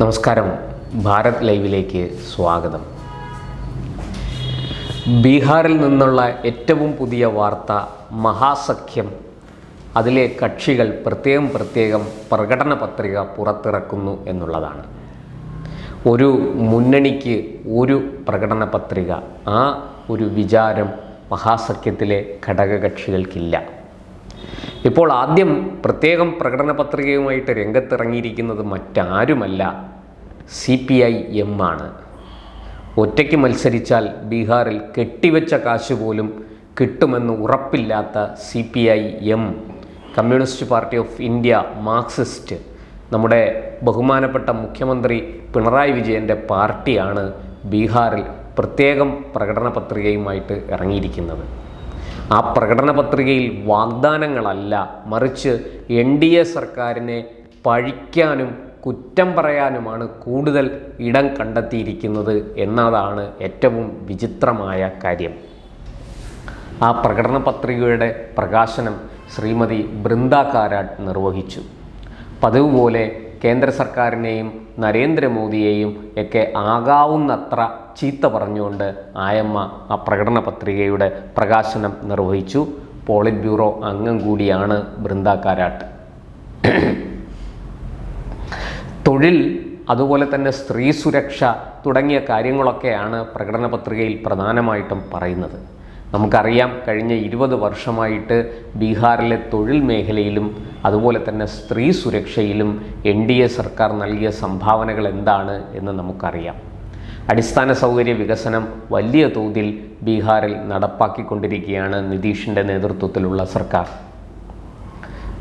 നമസ്കാരം. ഭാരത് ലൈവിലേക്ക് സ്വാഗതം. ബീഹാറിൽ നിന്നുള്ള ഏറ്റവും പുതിയ വാർത്ത മഹാസഖ്യം. അതിലെ കക്ഷികൾ പ്രത്യേകം പ്രത്യേകം പ്രകടന പത്രിക പുറത്തിറക്കുന്നു എന്നുള്ളതാണ്. ഒരു മുന്നണിക്ക് ഒരു പ്രകടന പത്രിക ആ ഒരു വിചാരം മഹാസഖ്യത്തിലെ ഘടകകക്ഷികൾക്കില്ല. ഇപ്പോൾ ആദ്യം പ്രത്യേകം പ്രകടന പത്രികയുമായിട്ട് രംഗത്തിറങ്ങിയിരിക്കുന്നത് മറ്റാരുമല്ല. സി പി ഐ എം ആണ്. ഒറ്റയ്ക്ക് മത്സരിച്ചാൽ ബീഹാറിൽ കെട്ടിവെച്ച കാശ് പോലും കിട്ടുമെന്ന് ഉറപ്പില്ലാത്ത C P I M. Communist party of India marxist നമ്മുടെ ബഹുമാനപ്പെട്ട മുഖ്യമന്ത്രി പിണറായി വിജയന്റെ പാർട്ടിയാണ് ബീഹാറിൽ പ്രത്യേകം പ്രകടന പത്രികയുമായിട്ട് ഇറങ്ങിയിരിക്കുന്നത്. ആ പ്രകടന പത്രികയിൽ വാഗ്ദാനങ്ങളല്ല. മറിച്ച് എൻ ഡി എ സർക്കാരിനെ പഴിക്കാനും കുറ്റം പറയാനുമാണ് കൂടുതൽ ഇടം കണ്ടെത്തിയിരിക്കുന്നത് എന്നതാണ് ഏറ്റവും വിചിത്രമായ കാര്യം. ആ പ്രകടന പത്രികയുടെ പ്രകാശനം ശ്രീമതി ബൃന്ദ കാരാട്ട് നിർവഹിച്ചു. പതിവ് പോലെ കേന്ദ്ര സർക്കാരിനെയും നരേന്ദ്രമോദിയെയും ഒക്കെ ആകാവുന്നത്ര ചീത്ത പറഞ്ഞുകൊണ്ട് ആയമ്മ ആ പ്രകടന പത്രികയുടെ പ്രകാശനം നിർവഹിച്ചു. പോളിറ്റ് ബ്യൂറോ അംഗം കൂടിയാണ് ബൃന്ദ കാരാട്ട്. തൊഴിൽ അതുപോലെ തന്നെ സ്ത്രീ സുരക്ഷ തുടങ്ങിയ കാര്യങ്ങളൊക്കെയാണ് പ്രകടന പത്രികയിൽ പ്രധാനമായിട്ടും പറയുന്നത്. നമുക്കറിയാം കഴിഞ്ഞ ഇരുപത് വർഷമായിട്ട് ബീഹാറിലെ തൊഴിൽ മേഖലയിലും അതുപോലെ തന്നെ സ്ത്രീ സുരക്ഷയിലും എൻ ഡി എ സർക്കാർ നൽകിയ സംഭാവനകൾ എന്താണ് എന്ന് നമുക്കറിയാം. അടിസ്ഥാന സൗകര്യ വികസനം വലിയ തോതിൽ ബീഹാറിൽ നടപ്പാക്കിക്കൊണ്ടിരിക്കുകയാണ് നിതീഷിന്റെ നേതൃത്വത്തിലുള്ള സർക്കാർ.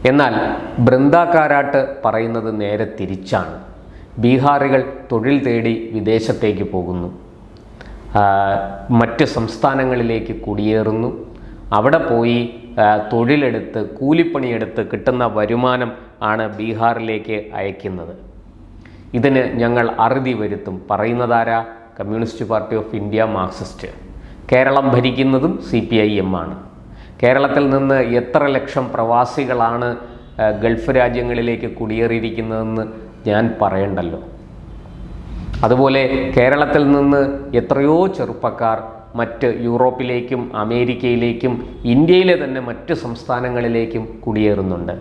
എന്നാൽ ബൃന്ദാകാരാട്ട് പറയുന്നത് നേരെ തിരിച്ചാണ്. ബീഹാറികൾ തൊഴിൽ തേടി വിദേശത്തേക്ക് പോകുന്നു. മറ്റ് സംസ്ഥാനങ്ങളിലേക്ക് കുടിയേറുന്നു. അവിടെ പോയി തൊഴിലെടുത്ത് കൂലിപ്പണിയെടുത്ത് കിട്ടുന്ന വരുമാനം ആണ് ബീഹാറിലേക്ക് അയക്കുന്നത്. ഇതിന് ഞങ്ങൾ അറുതി വരുത്തും. പറയുന്നതാരാ? Communist Party of India Marxist. Keralam ഭരിക്കുന്നതും C P I M ആണ്. കേരളത്തിൽ നിന്ന് എത്ര ലക്ഷം പ്രവാസികളാണ് ഗൾഫ് രാജ്യങ്ങളിലേക്ക് കുടിയേറിയിരിക്കുന്നതെന്ന് ഞാൻ പറയണ്ടല്ലോ. അതുപോലെ കേരളത്തിൽ നിന്ന് എത്രയോ ചെറുപ്പക്കാർ മറ്റ് യൂറോപ്പിലേക്കും അമേരിക്കയിലേക്കും ഇന്ത്യയിലെ തന്നെ മറ്റ് സംസ്ഥാനങ്ങളിലേക്കും കുടിയേറുന്നുണ്ട്.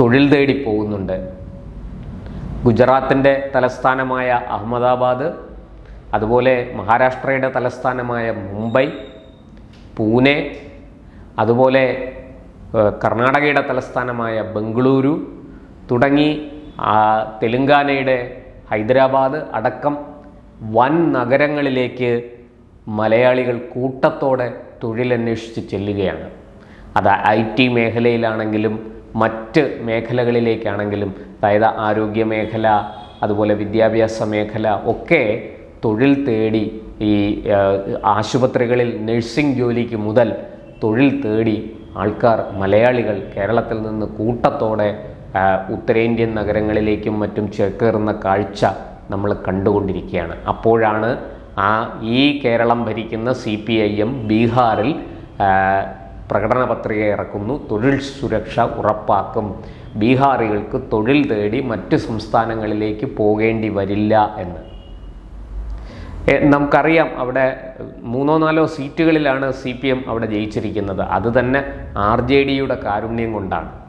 തൊഴിൽ തേടി പോകുന്നുണ്ട്. ഗുജറാത്തിന്റെ തലസ്ഥാനമായ അഹമ്മദാബാദ് അതുപോലെ മഹാരാഷ്ട്രയുടെ തലസ്ഥാനമായ മുംബൈ പൂനെ അതുപോലെ കർണാടകയുടെ തലസ്ഥാനമായ ബംഗളൂരു തുടങ്ങി തെലുങ്കാനയുടെ ഹൈദരാബാദ് അടക്കം വൻ നഗരങ്ങളിലേക്ക് മലയാളികൾ കൂട്ടത്തോടെ തൊഴിലന്വേഷിച്ച് ചെല്ലുകയാണ്. അത് ഐ ടി മേഖലയിലാണെങ്കിലും മറ്റ് മേഖലകളിലേക്കാണെങ്കിലും അതായത് ആരോഗ്യ മേഖല അതുപോലെ വിദ്യാഭ്യാസ മേഖല ഒക്കെ തൊഴിൽ തേടി ഈ ആശുപത്രികളിൽ നഴ്സിംഗ് ജോലിക്ക് മുതൽ തൊഴിൽ തേടി ആൾക്കാർ മലയാളികൾ കേരളത്തിൽ നിന്ന് കൂട്ടത്തോടെ ഉത്തരേന്ത്യൻ നഗരങ്ങളിലേക്കും മറ്റും ചേക്കേറുന്ന കാഴ്ച നമ്മൾ കണ്ടുകൊണ്ടിരിക്കുകയാണ്. അപ്പോഴാണ് ആ ഈ കേരളം ഭരിക്കുന്ന സി പി ഐ എം ബീഹാറിൽ പ്രകടന പത്രിക ഇറക്കുന്നു. തൊഴിൽ സുരക്ഷ ഉറപ്പാക്കും. ബീഹാറികൾക്ക് തൊഴിൽ തേടി മറ്റ് സംസ്ഥാനങ്ങളിലേക്ക് പോകേണ്ടി വരില്ല എന്ന്. നമുക്കറിയാം അവിടെ മൂന്നോ നാലോ സീറ്റുകളിലാണ് സി പി എം അവിടെ ജയിച്ചിരിക്കുന്നത്. അത് തന്നെ ആർ ജെ ഡിയുടെ കാരുണ്യം കൊണ്ടാണ്.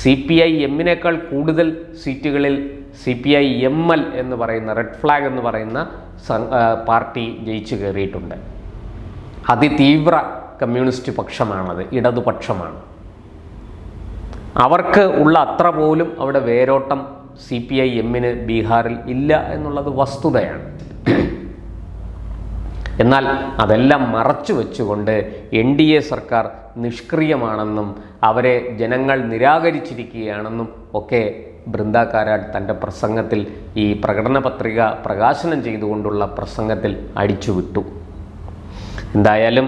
സി പി ഐ എമ്മിനേക്കാൾ കൂടുതൽ സീറ്റുകളിൽ C P I M L എന്ന് പറയുന്ന റെഡ് ഫ്ലാഗ് എന്ന് പറയുന്ന പാർട്ടി ജയിച്ചു കയറിയിട്ടുണ്ട്. അതിതീവ്ര കമ്മ്യൂണിസ്റ്റ് പക്ഷമാണത് ഇടതുപക്ഷമാണ്. അവർക്ക് ഉള്ള അത്ര പോലും അവിടെ വേരോട്ടം സി പി ഐ എമ്മിന് ബീഹാറിൽ ഇല്ല എന്നുള്ളത് വസ്തുതയാണ്. എന്നാൽ അതെല്ലാം മറച്ചു വെച്ചുകൊണ്ട് എൻ ഡി എ സർക്കാർ നിഷ്ക്രിയമാണെന്നും അവരെ ജനങ്ങൾ നിരാകരിച്ചിരിക്കുകയാണെന്നും ഒക്കെ ബൃന്ദ കാരാട്ട് തന്റെ പ്രസംഗത്തിൽ ഈ പ്രകടന പത്രിക പ്രകാശനം ചെയ്തുകൊണ്ടുള്ള പ്രസംഗത്തിൽ അടിച്ചുവിട്ടു. എന്തായാലും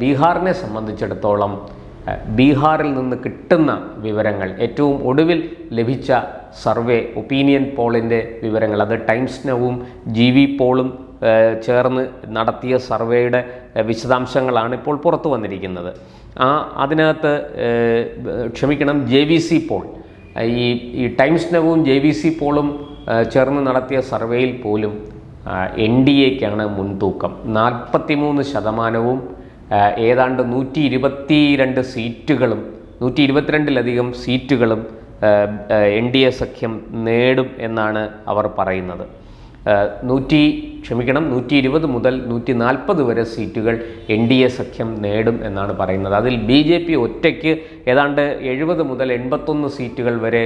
ബീഹാറിനെ സംബന്ധിച്ചിടത്തോളം ബീഹാറിൽ നിന്ന് കിട്ടുന്ന വിവരങ്ങൾ ഏറ്റവും ഒടുവിൽ ലഭിച്ച സർവേ ഒപ്പീനിയൻ പോളിന്റെ വിവരങ്ങൾ അത് ടൈംസ് നവും ജി വി പോളും ചേർന്ന് നടത്തിയ സർവേയുടെ വിശദാംശങ്ങളാണ് ഇപ്പോൾ പുറത്തു വന്നിരിക്കുന്നത്. ആ അതിനകത്ത് ക്ഷമിക്കണം ജെ വി സി പോൾ ഈ ഈ ടൈംസ് നവും ജെ വി സി പോളും ചേർന്ന് നടത്തിയ സർവേയിൽ പോലും എൻ ഡി എക്കാണ് മുൻതൂക്കം. നാൽപ്പത്തിമൂന്ന് ശതമാനവും ഏതാണ്ട് നൂറ്റി ഇരുപത്തിരണ്ട് സീറ്റുകളും നൂറ്റി ഇരുപത്തിരണ്ടിലധികം സീറ്റുകളും എൻ ഡി എ സഖ്യം നേടും എന്നാണ് അവർ പറയുന്നത്. നൂറ്റി ക്ഷമിക്കണം നൂറ്റി ഇരുപത് മുതൽ നൂറ്റി നാൽപ്പത് വരെ സീറ്റുകൾ എൻ ഡി എ സഖ്യം നേടും എന്നാണ് പറയുന്നത്. അതിൽ ബി ജെ പി ഒറ്റയ്ക്ക് ഏതാണ്ട് എഴുപത് മുതൽ എൺപത്തൊന്ന് സീറ്റുകൾ വരെ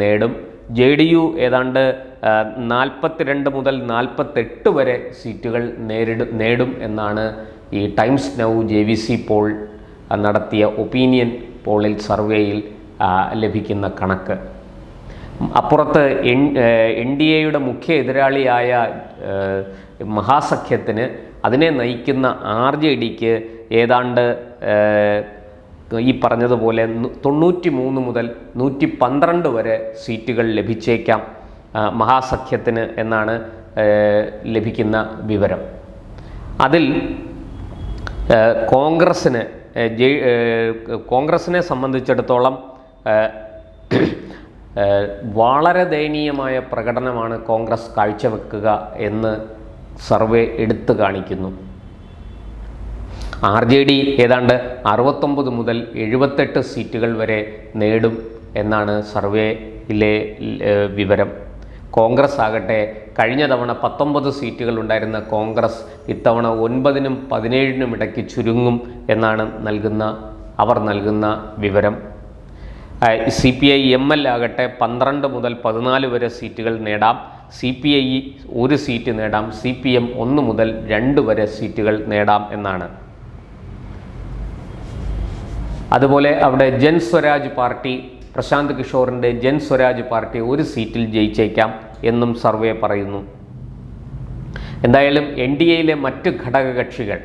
നേടും. ജെ ഡി യു ഏതാണ്ട് നാൽപ്പത്തിരണ്ട് മുതൽ നാൽപ്പത്തെട്ട് വരെ സീറ്റുകൾ നേരിടും നേടും എന്നാണ് ഈ Times Now J V C poll നടത്തിയ ഒപ്പീനിയൻ പോളിൽ സർവേയിൽ ലഭിക്കുന്ന കണക്ക്. അപ്പുറത്ത് എൻ എൻ ഡി എയുടെ മുഖ്യ എതിരാളിയായ മഹാസഖ്യത്തിന് അതിനെ നയിക്കുന്ന ആർ ജെ ഡിക്ക് ഏതാണ്ട് ഈ പറഞ്ഞതുപോലെ തൊണ്ണൂറ്റി മൂന്ന് മുതൽ നൂറ്റി പന്ത്രണ്ട് വരെ സീറ്റുകൾ ലഭിച്ചേക്കാം മഹാസഖ്യത്തിന് എന്നാണ് ലഭിക്കുന്ന വിവരം. അതിൽ കോൺഗ്രസ്സിന് കോൺഗ്രസിനെ സംബന്ധിച്ചിടത്തോളം വളരെ ദയനീയമായ പ്രകടനമാണ് കോൺഗ്രസ് കാഴ്ചവെക്കുക എന്ന് സർവേ എടുത്തു കാണിക്കുന്നു. ആർ ജെ ഡി ഏതാണ്ട് അറുപത്തൊമ്പത് മുതൽ എഴുപത്തെട്ട് സീറ്റുകൾ വരെ നേടും എന്നാണ് സർവേയിലെ വിവരം. കോൺഗ്രസ് ആകട്ടെ കഴിഞ്ഞ തവണ പത്തൊമ്പത് സീറ്റുകൾ ഉണ്ടായിരുന്ന കോൺഗ്രസ് ഇത്തവണ ഒൻപതിനും പതിനേഴിനും ഇടയ്ക്ക് ചുരുങ്ങും എന്നാണ് നൽകുന്ന അവർ നൽകുന്ന വിവരം. C P I M L ആകട്ടെ പന്ത്രണ്ട് മുതൽ പതിനാല് വരെ സീറ്റുകൾ നേടാം. സി പി ഐ ഒരു സീറ്റ് നേടാം. സി പി എം ഒന്ന് മുതൽ രണ്ട് വരെ സീറ്റുകൾ നേടാം എന്നാണ്. അതുപോലെ അവിടെ ജൻ സ്വരാജ് പാർട്ടി പ്രശാന്ത് കിഷോറിന്റെ ജൻ സ്വരാജ് പാർട്ടി ഒരു സീറ്റിൽ ജയിച്ചേക്കാം എന്നും സർവേ പറയുന്നു. എന്തായാലും എൻ ഡി എയിലെ മറ്റ് ഘടകകക്ഷികൾ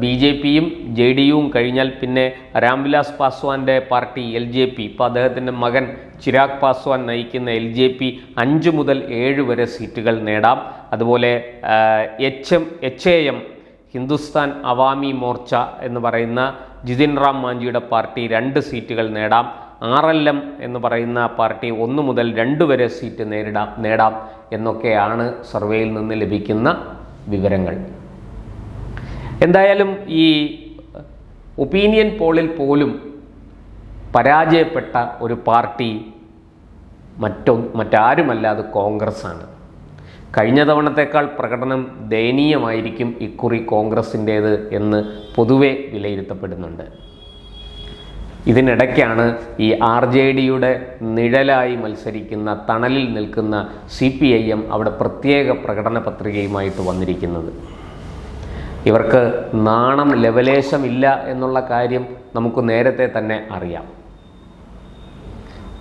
ബി ജെ പിയും ജെ ഡി യുവും കഴിഞ്ഞാൽ പിന്നെ രാംവിലാസ് പാസ്വാന്റെ പാർട്ടി എൽ ജെ പി. ഇപ്പോൾ അദ്ദേഹത്തിന്റെ മകൻ ചിരാഗ് പാസ്വാൻ നയിക്കുന്ന എൽ ജെ പി അഞ്ച് മുതൽ ഏഴ് വരെ സീറ്റുകൾ നേടാം. അതുപോലെ H M H A M Hindustan Awami Morcha എന്ന് പറയുന്ന ജിതിൻ റാം മാഞ്ചിയുടെ പാർട്ടി രണ്ട് സീറ്റുകൾ നേടാം. ആർ എൽ എം എന്ന് പറയുന്ന പാർട്ടി ഒന്ന് മുതൽ രണ്ട് വരെ സീറ്റ് നേരിടാം നേടാം എന്നൊക്കെയാണ് സർവേയിൽ നിന്ന് ലഭിക്കുന്ന വിവരങ്ങൾ. എന്തായാലും ഈ ഒപ്പീനിയൻ പോളിൽ പോലും പരാജയപ്പെട്ട ഒരു പാർട്ടി മറ്റൊ മറ്റാരുമല്ലാതെ കോൺഗ്രസ് ആണ് കഴിഞ്ഞ തവണത്തേക്കാൾ പ്രകടനം ദയനീയമായിരിക്കും ഇക്കുറി കോൺഗ്രസിന്റേത് എന്ന് പൊതുവെ വിലയിരുത്തപ്പെടുന്നുണ്ട്. ഇതിനിടയ്ക്കാണ് ഈ ആർ ജെ ഡിയുടെ നിഴലായി മത്സരിക്കുന്ന തണലിൽ നിൽക്കുന്ന സി പി ഐ എം അവിടെ പ്രത്യേക പ്രകടന പത്രികയുമായിട്ട് വന്നിരിക്കുന്നത്. ഇവർക്ക് നാണം ലവലേശമില്ല എന്നുള്ള കാര്യം നമുക്ക് നേരത്തെ തന്നെ അറിയാം.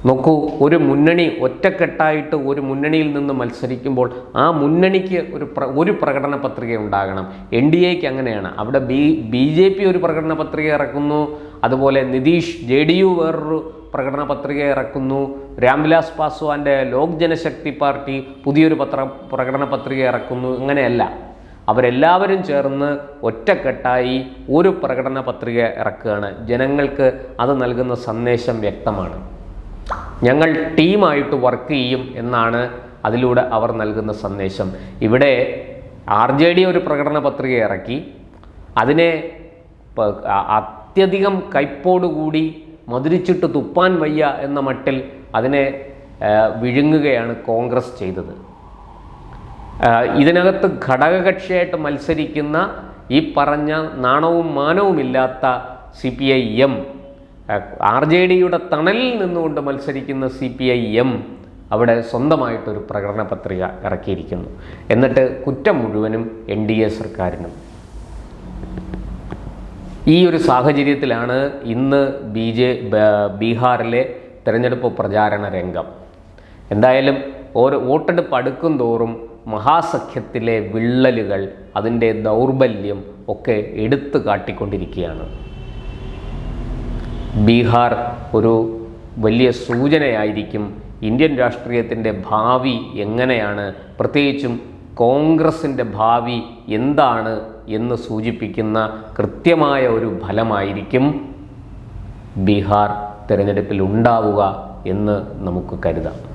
നോക്കൂ ഒരു മുന്നണി ഒറ്റക്കെട്ടായിട്ട് ഒരു മുന്നണിയിൽ നിന്ന് മത്സരിക്കുമ്പോൾ ആ മുന്നണിക്ക് ഒരു പ്ര ഒരു പ്രകടന പത്രിക ഉണ്ടാകണം. എൻ ഡി എക്ക് അങ്ങനെയാണ്. അവിടെ ബി ബി ജെ പി ഒരു പ്രകടന പത്രിക ഇറക്കുന്നു. അതുപോലെ നിതീഷ് ജെ ഡി യു വേറൊരു പ്രകടന പത്രിക ഇറക്കുന്നു. രാംവിലാസ് പാസ്വാന്റെ ലോക് ജനശക്തി പാർട്ടി പുതിയൊരു പത്ര പ്രകടന പത്രിക ഇറക്കുന്നു. അങ്ങനെയല്ല. അവരെല്ലാവരും ചേർന്ന് ഒറ്റക്കെട്ടായി ഒരു പ്രകടന പത്രിക ഇറക്കുകയാണ്. ജനങ്ങൾക്ക് അത് നൽകുന്ന സന്ദേശം വ്യക്തമാണ്. ഞങ്ങൾ ടീമായിട്ട് വർക്ക് ചെയ്യും എന്നാണ് അതിലൂടെ അവർ നൽകുന്ന സന്ദേശം. ഇവിടെ ആർ ജെ ഡി ഒരു പ്രകടന പത്രിക ഇറക്കി. അതിനെ അത്യധികം കൈപ്പോടുകൂടി മധുരിച്ചിട്ട് തുപ്പാൻ വയ്യ എന്ന മട്ടിൽ അതിനെ വിഴുങ്ങുകയാണ് കോൺഗ്രസ് ചെയ്തത്. ഇതിനകത്ത് ഘടകകക്ഷിയായിട്ട് മത്സരിക്കുന്ന ഈ പറഞ്ഞ നാണവും മാനവുമില്ലാത്ത C P I M R J ഡിയുടെ തണലിൽ നിന്നുകൊണ്ട് മത്സരിക്കുന്ന സി പി ഐ എം അവിടെ സ്വന്തമായിട്ടൊരു പ്രകടന പത്രിക ഇറക്കിയിരിക്കുന്നു. എന്നിട്ട് കുറ്റം മുഴുവനും എൻ ഡി എ സർക്കാരിനും. ഈ ഒരു സാഹചര്യത്തിലാണ് ഇന്ന് ബി ജെ ബീഹാറിലെ തെരഞ്ഞെടുപ്പ് പ്രചാരണ രംഗം. എന്തായാലും ഓരോ വോട്ടെടുപ്പ് അടുക്കും തോറും മഹാസഖ്യത്തിലെ വിള്ളലുകൾ അതിന്റെ ദൗർബല്യം ഒക്കെ എടുത്തു കാട്ടിക്കൊണ്ടിരിക്കുകയാണ്. ബീഹാർ ഒരു വലിയ സൂചനയായിരിക്കും ഇന്ത്യൻ രാഷ്ട്രീയത്തിന്റെ ഭാവി എങ്ങനെയാണ് പ്രത്യേകിച്ചും കോൺഗ്രസിന്റെ ഭാവി എന്താണ് എന്ന് സൂചിപ്പിക്കുന്ന കൃത്യമായ ഒരു ഫലമായിരിക്കും ബീഹാർ തിരഞ്ഞെടുപ്പിൽ ഉണ്ടാവുക എന്ന് നമുക്ക് കരുതാം.